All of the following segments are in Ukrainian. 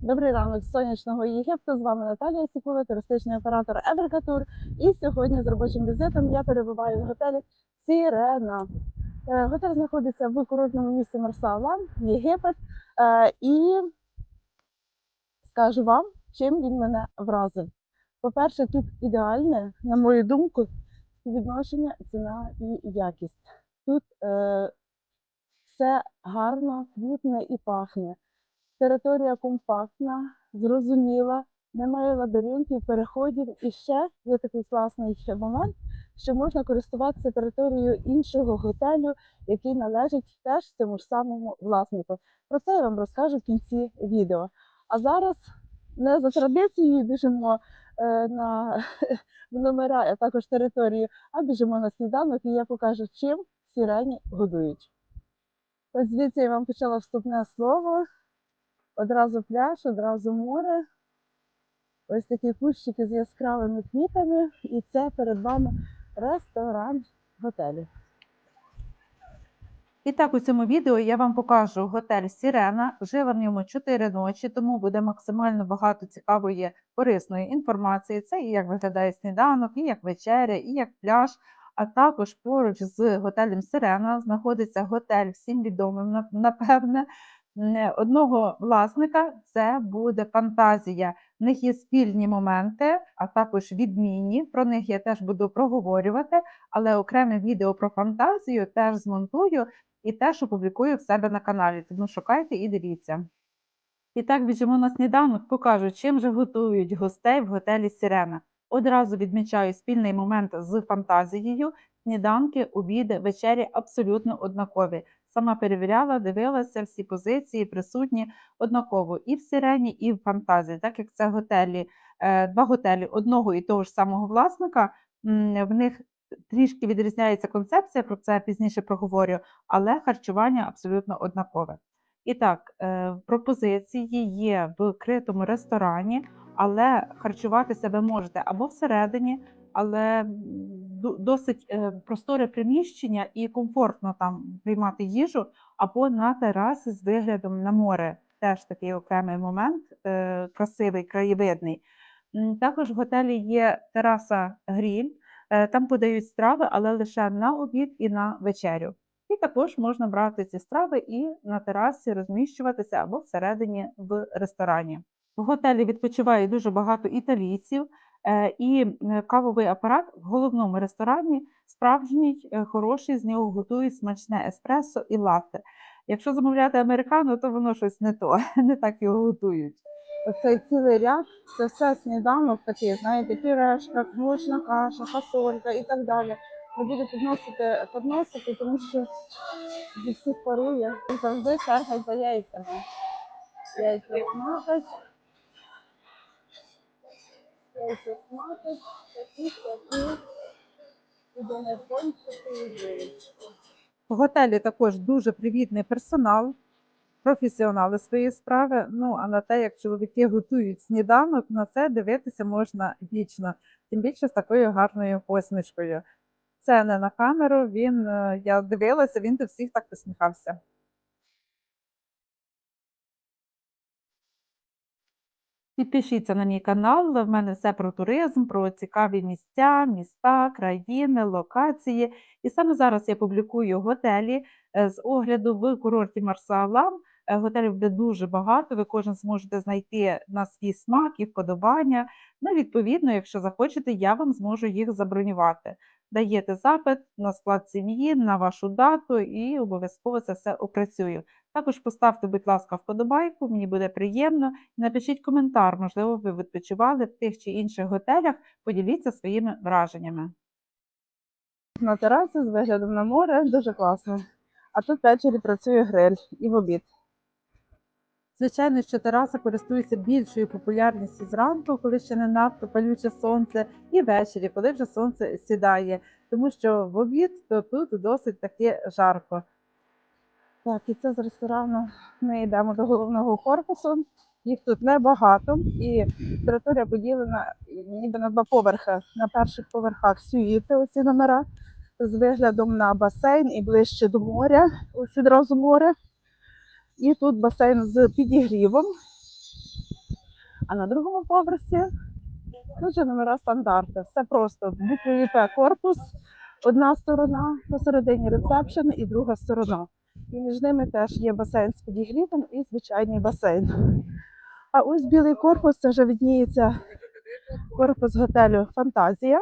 Добрий ранок з сонячного Єгипту. З вами Наталія Сікула, туристичний оператор Еверкатур. І сьогодні з робочим візитом я перебуваю в готелі Сірена. Е, Готель знаходиться в курортному місті Марсалан, Єгипет. Е, І скажу вам, чим він мене вразив. По-перше, тут ідеальне, на мою думку, співвідношення ціна і якість. Тут е, все гарно, квітне і пахне. Територія компактна, зрозуміла, немає лабіринтів, переходів. І ще є такий класний ще момент, що можна користуватися територією іншого готелю, який належить теж цьому ж самому власнику. Про це я вам розкажу в кінці відео. А зараз не за традицією біжимо е, на в номера, а також територію, а біжимо на сніданок, і я покажу, чим сірені годують. Ось звідси я вам почала вступне слово. Одразу пляж, одразу море. Ось такі кущики з яскравими квітами. І це перед вами ресторан готелю. І так, у цьому відео я вам покажу готель Сірена. Жила в ньому 4 ночі, тому буде максимально багато цікавої корисної інформації. Це і як виглядає сніданок, і як вечеря, і як пляж. А також поруч з готелем Сирена знаходиться готель всім відомим, напевне, одного власника. Це буде фантазія. В них є спільні моменти, а також відмінні. Про них я теж буду проговорювати, але окреме відео про фантазію теж змонтую і теж опублікую в себе на каналі. Тому шукайте і дивіться. І так біжимо на сніданок, покажу, чим же готують гостей в готелі Сірена. Одразу відмічаю спільний момент з фантазією. Сніданки, обіди, вечері абсолютно однакові. Сама перевіряла, дивилася всі позиції, присутні однаково і в сирені, і в фантазії. Так як це готелі, е, два готелі одного і того ж самого власника, в них трішки відрізняється концепція, про це я пізніше проговорю, але харчування абсолютно однакове. І так, е, пропозиції є в критому ресторані, але харчуватися ви можете або всередині, але досить е, просторе приміщення і комфортно там приймати їжу, або на терасі з виглядом на море. Теж такий окремий момент, е, красивий, краєвидний. Також в готелі є тераса гріль, е, там подають страви, але лише на обід і на вечерю. І також можна брати ці страви і на терасі розміщуватися або всередині в ресторані. В готелі відпочиває дуже багато італійців, і е, кавовий апарат в головному ресторані справжній, е, хороший, з нього готують смачне еспресо і латте. Якщо замовляти американо, то воно щось не то, не так його готують. Оцей цілий ряд це все сніданок такий, знаєте, пюрешка, молочна каша, фасолька і так далі. Ви будете підносити, підносити, тому що всіх парує. І завжди черга за яйцями. Яйця вилочки. В готелі також дуже привітний персонал, професіонали своєї справи. Ну а на те, як чоловіки готують сніданок, на це дивитися можна вічно, тим більше з такою гарною посмішкою. Це не на камеру. Він е, я дивилася, він до всіх так посміхався. Підпишіться на мій канал. В мене все про туризм, про цікаві місця, міста, країни, локації. І саме зараз я публікую готелі е, з огляду в курорті Марса-Алам. Е, Готелів буде дуже багато. Ви кожен зможете знайти на свій смак і вподобання. Ну, відповідно, якщо захочете, я вам зможу їх забронювати. Даєте запит на склад сім'ї, на вашу дату і обов'язково це все опрацюю. Також поставте, будь ласка, вподобайку, мені буде приємно. Напишіть коментар, можливо, ви відпочивали в тих чи інших готелях. Поділіться своїми враженнями. На терасі з виглядом на море дуже класно. А тут ввечері працює гриль і в обід. Звичайно, що тераса користується більшою популярністю зранку, коли ще не надто палюче сонце, і ввечері, коли вже сонце сідає, тому що в обід то тут досить таки жарко. Так, і це з ресторану ми йдемо до головного корпусу. Їх тут небагато, і територія поділена ніби на два поверхи. На перших поверхах сюїти оці номера з виглядом на басейн і ближче до моря. Ось відразу море. І тут басейн з підігрівом. А на другому поверсі тут же номера стандарти. Все просто буквою П корпус, одна сторона, посередині ресепшн і друга сторона. І між ними теж є басейн з підігрівом і звичайний басейн. А ось білий корпус це вже відніється корпус готелю Фантазія.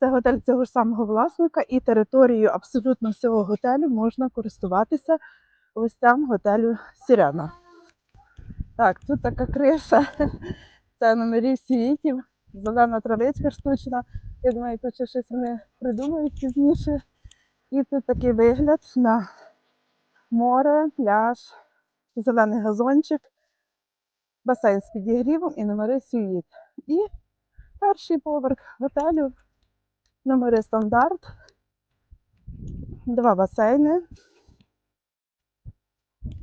Це готель цього ж самого власника, і територією абсолютно всього готелю можна користуватися гостям готелю Сірена. Так, тут така криша. Це номерів світів, зелена травичка штучна. Я думаю, тут щось вони придумають пізніше. І тут такий вигляд на море, пляж, зелений газончик, басейн з підігрівом і номери сюїт. І перший поверх готелю, номери стандарт, два басейни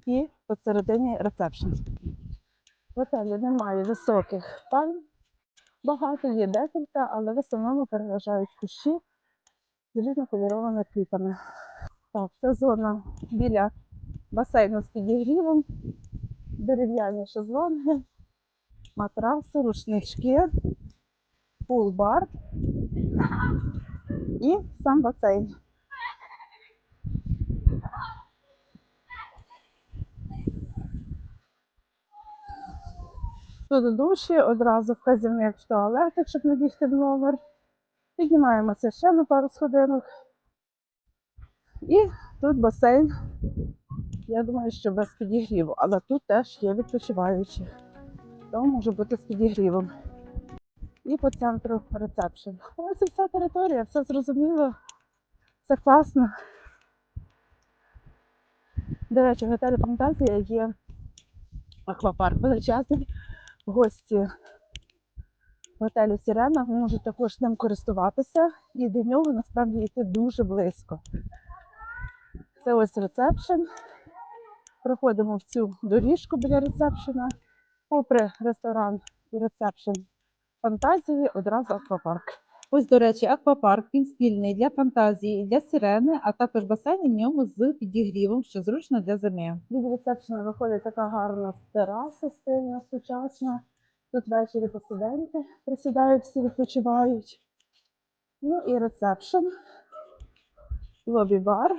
і посередині ресепшн. В готелі немає високих пальм, багато є декілька, але в основному переважають кущі з різнокольоровими квітами. Так, зона біля басейну з підігрівом, дерев'яні шезлонги, матраси, рушнички, пул-бар і сам басейн. Тут душі, одразу вказівник в туалетик, щоб не бігти в номер. Піднімаємося ще на пару сходинок. І тут басейн. Я думаю, що без підігріву, але тут теж є відпочиваючі. Тому може бути з підігрівом. І по центру ресепшн. Ось і вся територія, все зрозуміло, все класно. До речі, в готелі Фантазія є аквапарк величезний. Гості готелю Сірена можуть також ним користуватися, і до нього насправді йти дуже близько. Це ось ресепшн. Проходимо в цю доріжку біля ресепшена. Попри ресторан і ресепшн фантазії, одразу аквапарк. Ось, до речі, аквапарк він спільний для фантазії, для сирени, а також басейн в ньому з підігрівом, що зручно для зими. Від ресепшена виходить така гарна тераса стильна, сучасна. Тут ввечері посиденьки присідають, всі відпочивають. Ну і ресепшн, лобі-бар.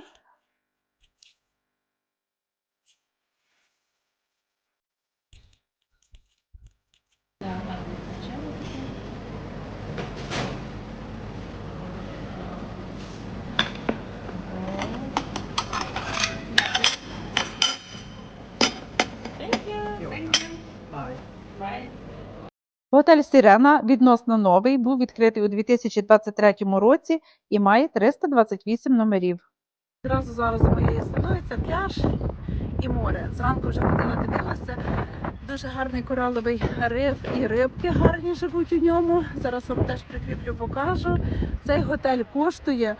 Готель Сирена відносно новий, був відкритий у 2023 році і має 328 номерів. Зразу зараз за моєю спиною це пляж і море. Зранку вже ходила дивилася. Дуже гарний кораловий риф і рибки гарні живуть у ньому. Зараз вам теж прикріплю, покажу. Цей готель коштує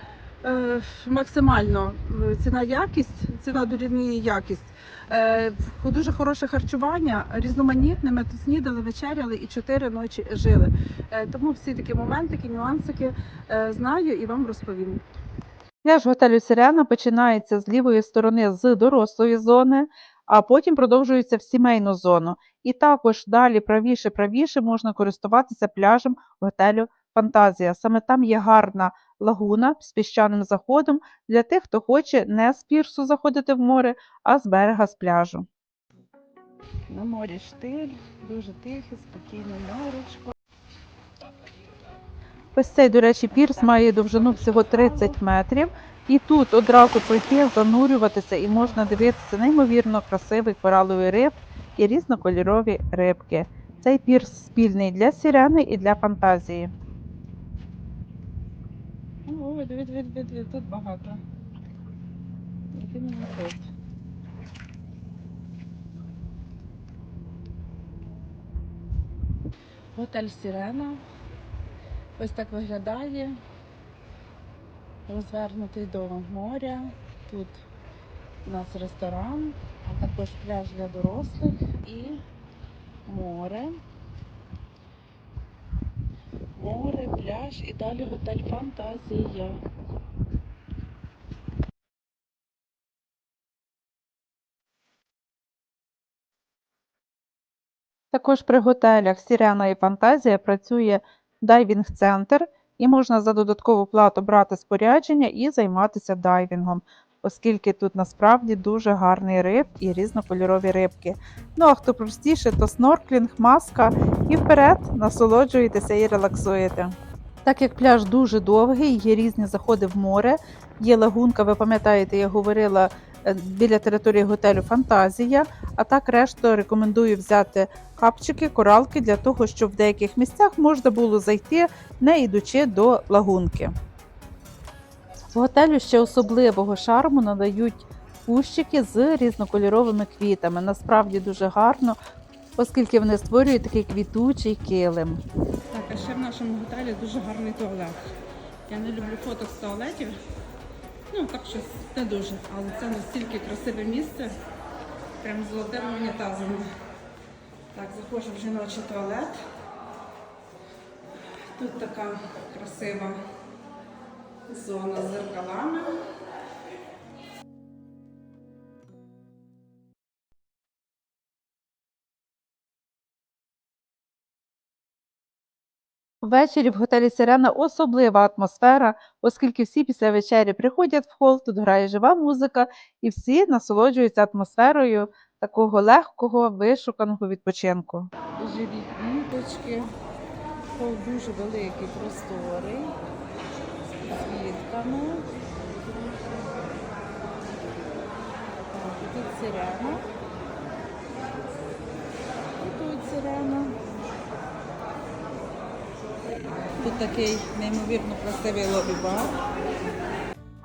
максимально е, ціна якість, ціна дорівнює якість. Е, дуже хороше харчування, різноманітне. Ми тут снідали, вечеряли і чотири ночі жили. Е, тому всі такі моментики, нюансики знаю і вам розповім. Пляж готелю Сирена починається з лівої сторони з дорослої зони, а потім продовжується в сімейну зону. І також далі правіше-правіше можна користуватися пляжем готелю Фантазія. Саме там є гарна лагуна з піщаним заходом для тих, хто хоче не з пірсу заходити в море, а з берега з пляжу. На морі штиль, дуже тихе, спокійне моречко. Ось цей, до речі, пірс має довжину всього 30 метрів. І тут одразу пройти, занурюватися і можна дивитися неймовірно красивий кораловий риф і різнокольорові рибки. Цей пірс спільний для сірени і для фантазії. Ой, від, від, від, від, тут багато. От іменно тут. Готель Сірена. Ось так виглядає. Розвернутий до моря. Тут у нас ресторан, а також пляж для дорослих і море. Море, пляж і далі готель Фантазія. Також при готелях Сірена і Фантазія працює дайвінг-центр, і можна за додаткову плату брати спорядження і займатися дайвінгом, оскільки тут насправді дуже гарний риб і різнокольорові рибки. Ну а хто простіше, то снорклінг, маска і вперед насолоджуєтеся і релаксуєте. Так як пляж дуже довгий, є різні заходи в море, є лагунка, ви пам'ятаєте, я говорила е, біля території готелю Фантазія. А так решту рекомендую взяти капчики, коралки для того, щоб в деяких місцях можна було зайти, не йдучи до лагунки. В готелю ще особливого шарму надають кущики з різнокольоровими квітами. Насправді дуже гарно, оскільки вони створюють такий квітучий килим. Так, а ще в нашому готелі дуже гарний туалет. Я не люблю фото з туалетів. Ну, так щось не дуже. Але це настільки красиве місце. Прям з золотими унітазами. Так, заходжу в жіночий туалет. Тут така красива зона з зеркалами. Ввечері в готелі Сирена особлива атмосфера, оскільки всі після вечері приходять в хол, тут грає жива музика, і всі насолоджуються атмосферою такого легкого, вишуканого відпочинку. Живі квіточки. Хол дуже великий, просторий. З. Так, і тут сирена. І тут сирена. Тут такий неймовірно красивий лобі-бар.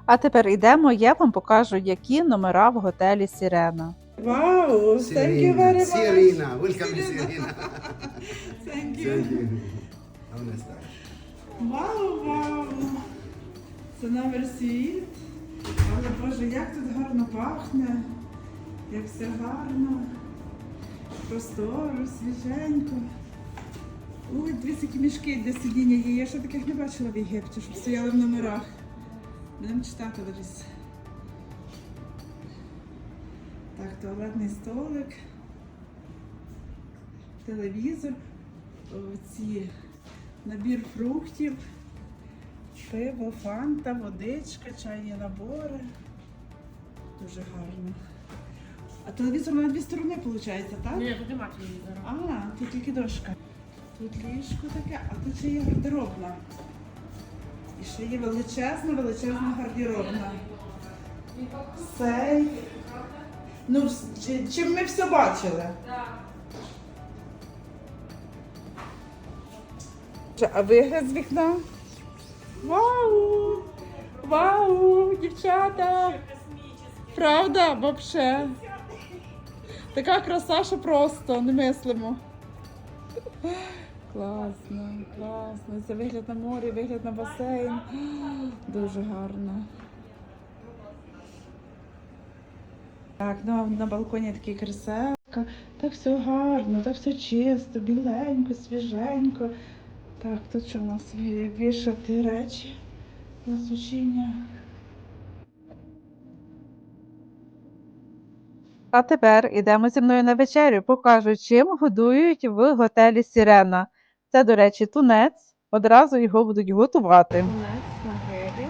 А тепер йдемо, я вам покажу, які номера в готелі Сирена. Вау! Thank you very much! Serena, welcome to Serena. Thank you. Thank you. Have a nice time. Вау, вау! Це номер світ. Але Боже, як тут гарно пахне, як все гарно. Просторо, свіженько. Ой, дивіться, які мішки для сидіння є. Я ще таких не бачила в Єгипті, щоб стояли в номерах. Будемо читати зараз. Так, туалетний столик, телевізор, ці набір фруктів, пиво, фанта, водичка, чайні набори. Дуже гарно. А телевізор на дві сторони виходить, так? Ні, тут нема телевізора. А, тут тільки дошка. Тут ліжко таке, а тут ще є гардеробна. І ще є величезна, величезна гардеробна. Сейф. Ну, чи- чим ми все бачили? Так. А вигляд з вікна? Вау! Вау, дівчата! Правда, вообще. Така краса, що просто не мислимо. Класно, класно. Це вигляд на море, вигляд на басейн. Дуже гарно. Так, ну на балконі такий кріселка. Так все гарно, так все чисто, біленько, свіженько. Так, тут що в нас Ві- вішати речі на сушіння. А тепер ідемо зі мною на вечерю. Покажу, чим годують в готелі Сірена. Це, до речі, тунець. Одразу його будуть готувати. Тунець на грилі.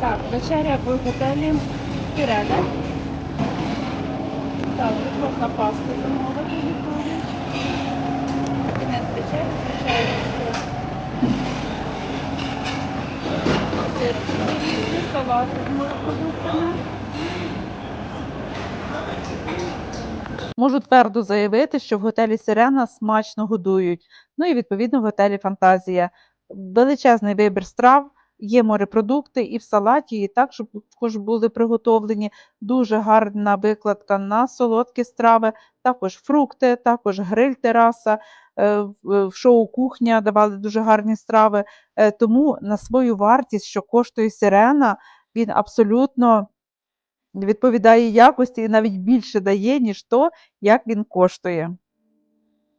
Так, вечеря в готелі Сирена. Так, тут можна пасту замовити відповідь. Кінець вечері, звичайно, салати з морепродуктами. Можу твердо заявити, що в готелі Сирена смачно годують. Ну і відповідно в готелі Фантазія. Величезний вибір страв, є морепродукти і в салаті, і так, щоб також були приготовлені. Дуже гарна викладка на солодкі страви, також фрукти, також гриль-тераса. е, В в шоу кухня давали дуже гарні страви. Е, Тому на свою вартість, що коштує Сирена, він абсолютно відповідає якості і навіть більше дає, ніж то, як він коштує.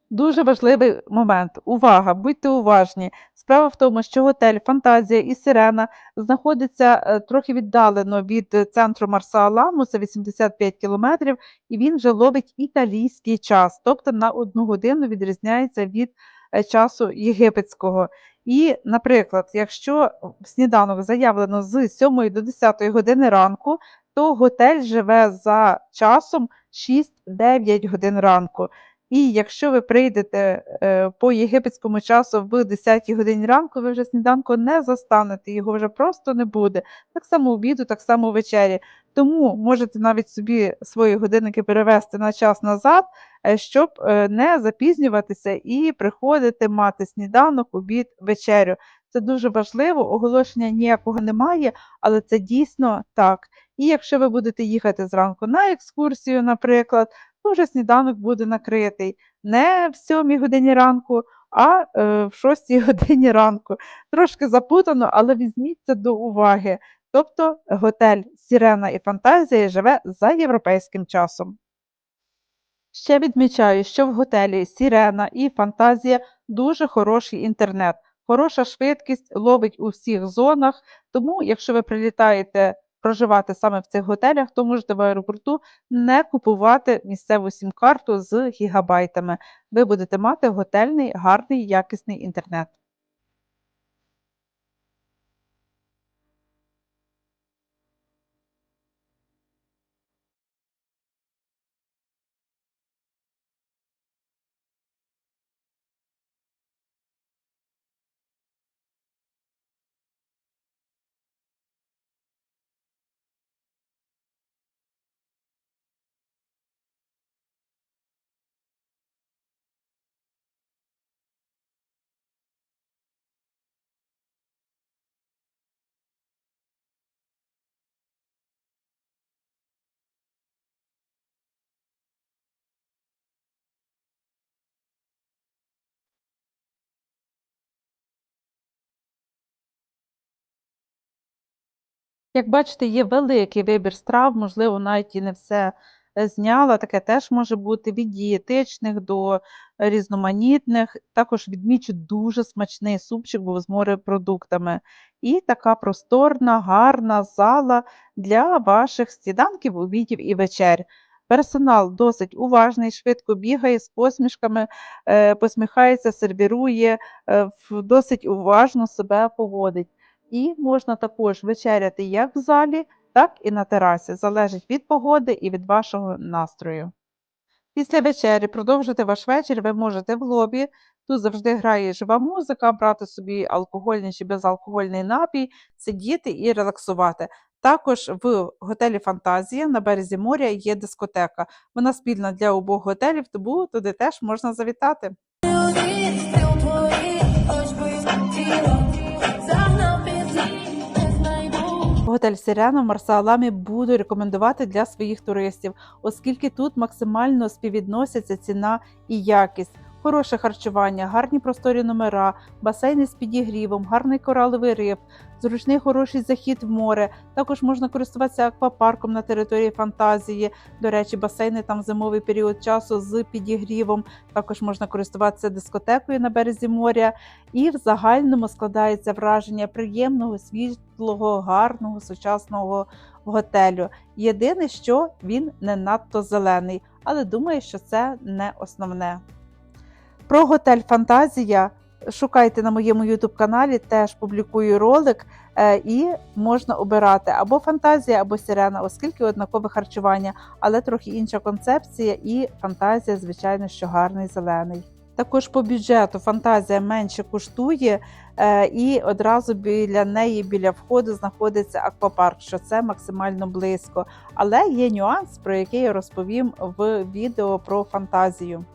Дуже важливий момент. Увага, будьте уважні. Справа в тому, що готель Фантазія і Сирена знаходиться е, трохи віддалено від е, центру Марса-Аламу, це 85 кілометрів, і він вже ловить італійський час, тобто на одну годину відрізняється від е, часу єгипетського. І, наприклад, якщо сніданок заявлено з 7 до 10 години ранку, то готель живе за часом 6-9 годин ранку. І якщо ви прийдете е, по єгипетському часу в 10 годині ранку, ви вже сніданку не застанете, його вже просто не буде. Так само обіду, так само вечері. Тому можете навіть собі свої годинники перевести на час назад, е, щоб е, не запізнюватися і приходити мати сніданок, обід, вечерю. Це дуже важливо, оголошення ніякого немає, але це дійсно так. І якщо ви будете їхати зранку на екскурсію, наприклад, то вже сніданок буде накритий не в 7 годині ранку, а е, в 6 годині ранку. Трошки запутано, але візьміть це до уваги. Тобто готель Сірена і Фантазія живе за європейським часом. Ще відмічаю, що в готелі Сірена і Фантазія дуже хороший інтернет, хороша швидкість ловить у всіх зонах. Тому, якщо ви прилітаєте проживати саме в цих готелях, то можете в аеропорту не купувати місцеву сім-карту з гігабайтами. Ви будете мати готельний, гарний, якісний інтернет. Як бачите, є великий вибір страв, можливо, навіть і не все е, зняла. Таке теж може бути від дієтичних до різноманітних. Також відмічу дуже смачний супчик був з морепродуктами. І така просторна, гарна зала для ваших сніданків, обідів і вечер. Персонал досить уважний, швидко бігає з посмішками, е, посміхається, сервірує, е, досить уважно себе поводить. І можна також вечеряти як в залі, так і на терасі. Залежить від погоди і від вашого настрою. Після вечері продовжити ваш вечір ви можете в лобі. Тут завжди грає жива музика, брати собі алкогольний чи безалкогольний напій, сидіти і релаксувати. Також в готелі Фантазія на березі моря є дискотека. Вона спільна для обох готелів, тому туди теж можна завітати. Готель Сирена Марсаламі буду рекомендувати для своїх туристів, оскільки тут максимально співвідносяться ціна і якість. Хороше харчування, гарні просторі номера, басейни з підігрівом, гарний кораловий риф, зручний хороший захід в море. Також можна користуватися аквапарком на території фантазії. До речі, басейни там зимовий період часу з підігрівом. Також можна користуватися дискотекою на березі моря. І в загальному складається враження приємного, світлого, гарного, сучасного готелю. Єдине, що він не надто зелений, але думаю, що це не основне. Про готель Фантазія шукайте на моєму YouTube каналі, теж публікую ролик, е, і можна обирати або фантазія, або сирена, оскільки однакове харчування, але трохи інша концепція, і фантазія, звичайно, що гарний зелений. Також по бюджету фантазія менше коштує, е, і одразу біля неї, біля входу, знаходиться аквапарк, що це максимально близько. Але є нюанс, про який я розповім в відео про фантазію.